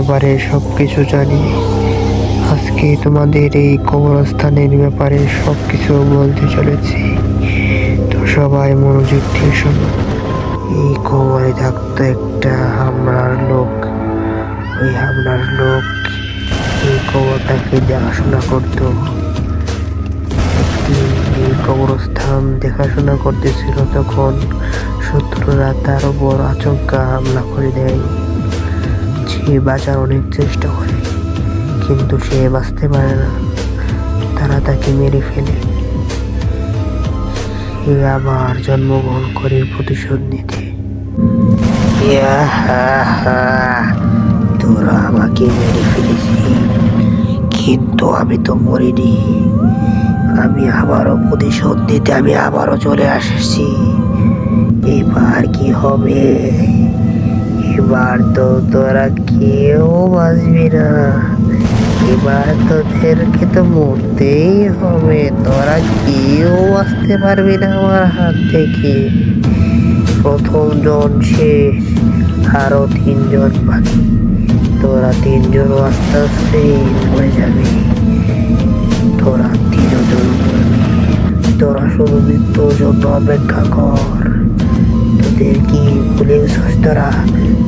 ব্যাপারে সব কিছু জানি। আজকে তোমাদের এই কবরস্থানের ব্যাপারে সব কিছু বলতে চলেছি। তো সবাই মনোযোগ দিয়ে শোনো। এই কবরে থাকতো একটা হামলার লোক। ওই হামলার লোক এই কবরটাকে দেখাশোনা করতো। এই কবরস্থান দেখাশোনা করতেছিল তখন শত্রুরা তার উপর আচমকা হামলা করে দেয়। সে বাঁচার অনেক চেষ্টা করে, কিন্তু সে বাঁচতে পারে না। তারা তাকে মেরে ফেলে। সে আবার জন্মগ্রহণ করে প্রতিশোধ নিতে। তোরা আমাকে মেরে ফেলেছি কিন্তু আমি তো মরিনি। আমি আবারও প্রতিশোধ নিতে আমি আবারও চলে আসছি। এবার কি হবে? এবার তো তোরা কেউ বাঁচবি না। এবার তোদেরকে তো মরতেই হবে। তোরা কেউ আসতে পারবি না আমার হাত থেকে। প্রথম জন শেষ, আরও তিনজন বাকি। তোরা তিনজন আস্তে আস্তে মরে যাবে। তোরা তিনজন। তোরা শুধু মৃত্যুর জন্য অপেক্ষা কর। তোদের কি ভুলে গেছিস তোরা?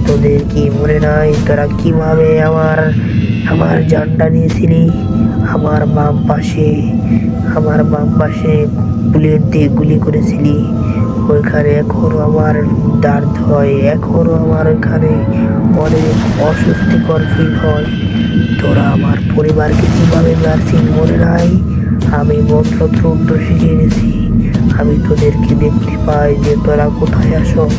তোদের কি মনে নাই তোরা কীভাবে আমার আমার জানটা নিয়েছিলি আমার বাম পাশে, আমার বাম পাশে বুলেট দিয়ে গুলি করেছিলি। ওইখানে এখনও আমার দাঁড় হয়, এখনও আমার ওইখানে অনেক অস্বস্তিকর ফিল হয়। তোরা আমার পরিবারকে কীভাবে মারছিস মনে নাই? আমি মন্ত্র তন্ত্র শিখে গেছি আমি তোদেরকে দেখতে পাই যে তোরা কোথায় আসস?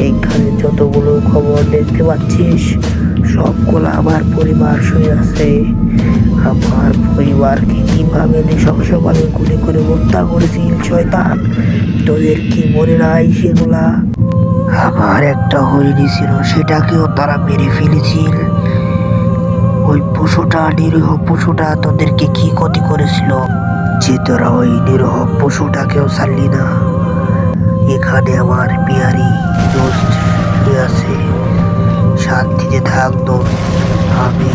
এইখানে যতগুলো খবর দেখতে পাচ্ছিস, সবগুলো আমার পরিবার শুয়ে আছে। আমার পরিবারকে কীভাবে নৃশংসভাবে গুলি করে হত্যা করেছিল শয়তান? তোদের কি মনে নাই সেগুলা? আমার একটা হরিণী ছিল, সেটাকেও তারা মেরে ফেলেছিল। ওই পশুটা, নিরীহ পশুটা তোদেরকে কি ক্ষতি করেছিল? যে তোরা ওই নিরহ পশুটাকেও ছাড়লি না। এখানে আমার বিহারি দোস্ত আছে? শান্তিতে থাক দোস্ত। আমি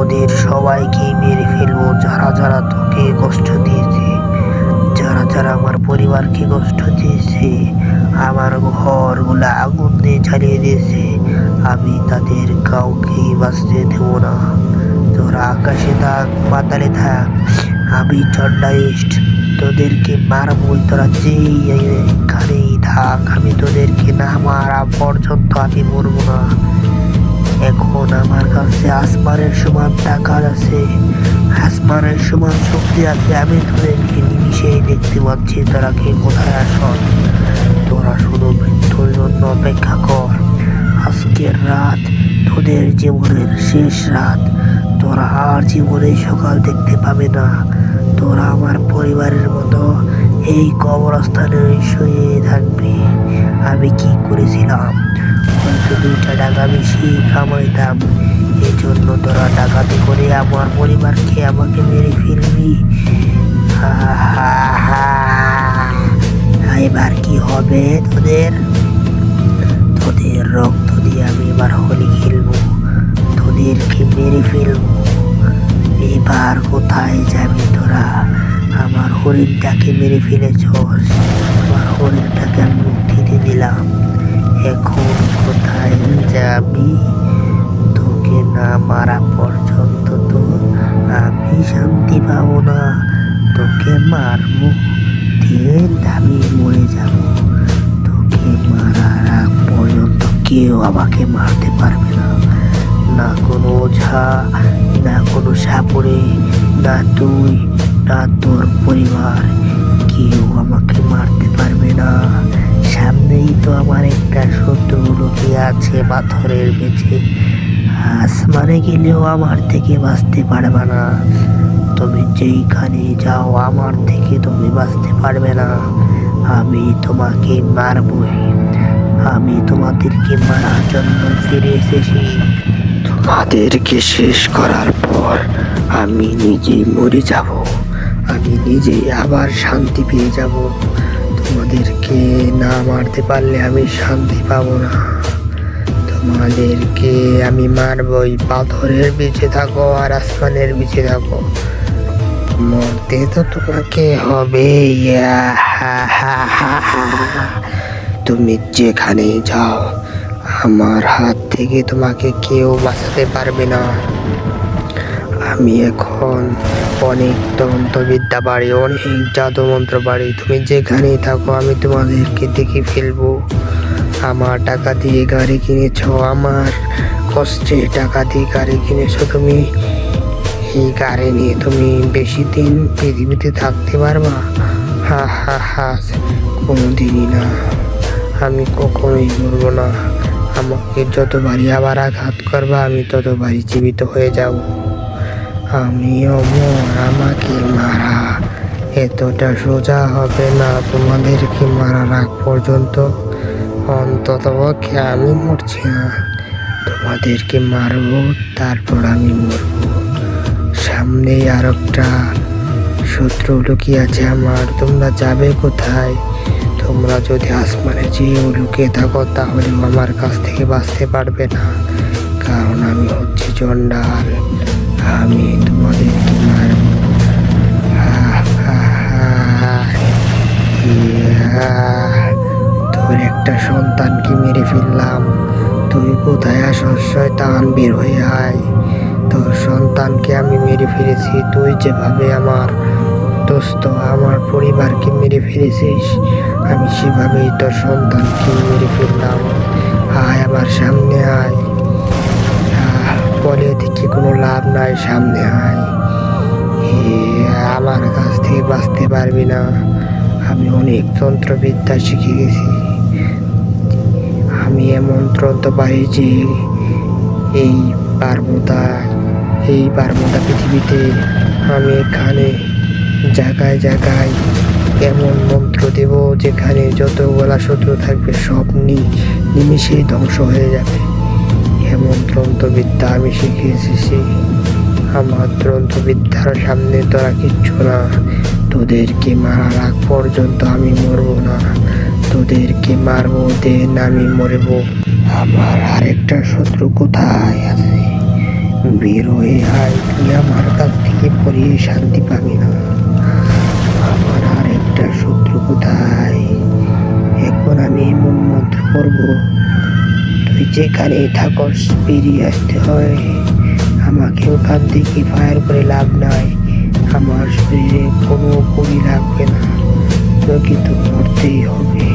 ওদের সবাইকে মেরে ফেলব, যারা যারা তোকে কষ্ট দিয়েছে, যারা যারা আমার পরিবারকে কষ্ট দিয়েছে, আমার ঘরগুলো আগুন দিয়ে জ্বালিয়ে দিয়েছে, আমি তাদের কাউকেই বাঁচতে দেবো না। তোরা আকাশে থাক, পাতালে থাক। আমি চন্ডাইস্ট তোদেরকে মারবই তোরা যেই এখানেই থাক, আমি তোদেরকে না মারা পর্যন্ত আমি মরবো না। এখন আমার কাছে আসমানের সমান টাকা আছে, আসমানের সমান শক্তি আছে, আমি তোদেরকে নিমিশেই দেখতে পাচ্ছি তোরা কে কোথায় আসন তোরা শুধু মৃত্যুর জন্য অপেক্ষা কর। আজকের রাত তোদের জীবনের শেষ রাত, তোরা আর জীবনে সকাল দেখতে পাবে না। তোরা আমার পরিবারের মতো এই কবরস্থানে শুয়ে থাকবে। আমি কি করেছিলাম? হয়তো দুইটা টাকা বেশি কামাইতাম। এই জন্য তোরা ডাকাতি করে আমার পরিবারকে আমাকে মেরে ফেলবি। এবার কি হবে তোদের? তোদের রক্ত দিয়ে আমি এবার হোলি খেলব। তোদেরকে মেরে ফেলব। এবার কোথায় যাবি তোরা? আমার হরিণটাকে মেরে ফেলেছস আমার হরিণটাকে আমি মুক্তিতে দিলাম এখন কোথায় যাবি? তোকে না মারা পর্যন্ত তো আমি শান্তি পাবো না। তোকে মারবো, দিয়ে আমি মরে যাব। তোকে মারার আগ পর্যন্ত কেউ আমাকে মারতে পারবে না। না কোনো ওঝা না, কোনো সাপড়ে না তুই, না তোর পরিবার। কেউ আমাকে মারতে পারবে না। সামনেই তো আমার একটা শত্রু লুকিয়ে আছে পাথরের বেঁচে। আসমানে গেলেও আমার থেকে বাঁচতে পারবে না। তুমি যেইখানে যাও, আমার থেকে তুমি বাঁচতে পারবে না। আমি তোমাকে মারবই। আমি তোমাদেরকে মারার জন্য ফিরে এসেছি। তোমাদেরকে শেষ করার পর আমি নিজেই মরে যাব। আমি নিজেই আবার শান্তি পেয়ে যাব। তোমাদেরকে না মারতে পারলে আমি শান্তি পাবো না। তোমাদেরকে আমি মারবই, পাথরের বেঁচে থাকো আর আসমানের বেঁচে থাকো। মরতে তো তোমাকে হবে। তুমি যেখানেই যাও আমার হাত থেকে তোমাকে কেউ বাঁচাতে পারবে না। আমি এখন অনেক তন্ত্রবিদ্যা বাড়ি, অনেক জাদু মন্ত্র বাড়ি। তুমি যেখানেই থাকো, আমি তোমাদেরকে দেখে ফেলব। আমার টাকা দিয়ে গাড়ি কিনেছ, আমার কষ্টে টাকা দিয়ে গাড়ি কিনেছো। তুমি এই গাড়ি নিয়ে তুমি বেশি দিন পৃথিবীতে থাকতে পারবা? হা হা হা কোনো দিনই না। আমি কখনোই মরবো না। আমাকে যতবারই আবার আঘাত করবা, আমি ততবারই জীবিত হয়ে যাব। আমি অমর আমাকে মারা। এতটা সোজা হবে না, তোমাদেরকে মারার আগ পর্যন্ত। অন্তত পক্ষে আমি মরছি না। তোমাদেরকে মারবো, তারপর আমি মরবো। সামনেই আর একটা শত্রু লুকিয়ে আছে আমার, তোমরা যাবে কোথায়? তোমরা যদি আসমানে যেয়েও লুকিয়ে থাকো, তাহলে আমার কাছ থেকে বাঁচতে পারবে না। কারণ আমি হচ্ছি চণ্ডাল আমি তোমাদের তোমার তোর একটা সন্তানকে মেরে ফেললাম তুই কোথায় আসস শয়তান বের হয়ে আয় তোর সন্তানকে আমি মেরে ফেলেছি তুই যেভাবে আমার দোস্ত, আমার পরিবারকে মেরে ফেলেছিস। আমি সেভাবেই তোর সন্তানকে মেরে ফেললাম। আয়, আমার সামনে আয়। বলে দেখি কোনো লাভ নাই, সামনে আয়। আমার কাছ থেকে বাঁচতে পারবি না। আমি অনেক তন্ত্রবিদ্যা শিখে গেছি। আমি এমন তন্ত্র পারি যে, এই পার্বতা এই পার্বতা পৃথিবীতে আমি এখানে জায়গায় জায়গায় এমন মন্ত্র দেব যেখানে যতগুলা শত্রু থাকবে সব নি নিমিশেই ধ্বংস হয়ে যাবে। এমন তন্ত্রবিদ্যা আমি শিখে এসেছি আমার তন্ত্রবিদ্যার সামনে তোরা কিচ্ছু না। তোদেরকে মারার আগ পর্যন্ত আমি মরবো না। তোদেরকে মারবো, দেন আমি মরবো। আমার আরেকটা শত্রু কোথায় আছে? বের হয়ে আয়, তুই আমার কাছ থেকে পড়িয়ে শান্তি পাবি না। আমার আরেকটা শত্রু কোথায়? এখন আমি এমন মন্ত্র করব। তুই যেখানে থাকস, বেরিয়ে আসতে হয়। আমাকে ওখান থেকে ফায়ার করে লাভ নাই। আমার শরীরে কোনো গুলি লাগবে না। তোকে তো মরতেই হবে।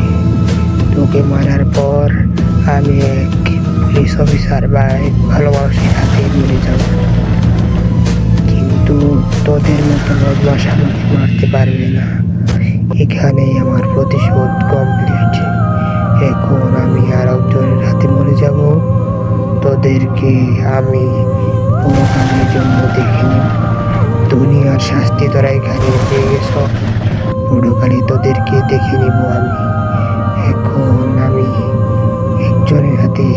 তোকে মারার পর আমি এক পুলিশ অফিসার বা এক ভালো হাতে মরে যাব। তোদের মতো বদমাস আমাকে মারতে পারবে না। এখানেই আমার প্রতিশোধ কমপ্লিট এখন আমি আর একজনের হাতে মরে যাব। তোদেরকে আমি কোনো জন্য জন্য দেখিনি। দুনিয়ার শাস্তি তোরা এখানে পেয়ে গেছ। বড়কালে তোদেরকে দেখে নেব আমি। এখন আমি একজনের হাতে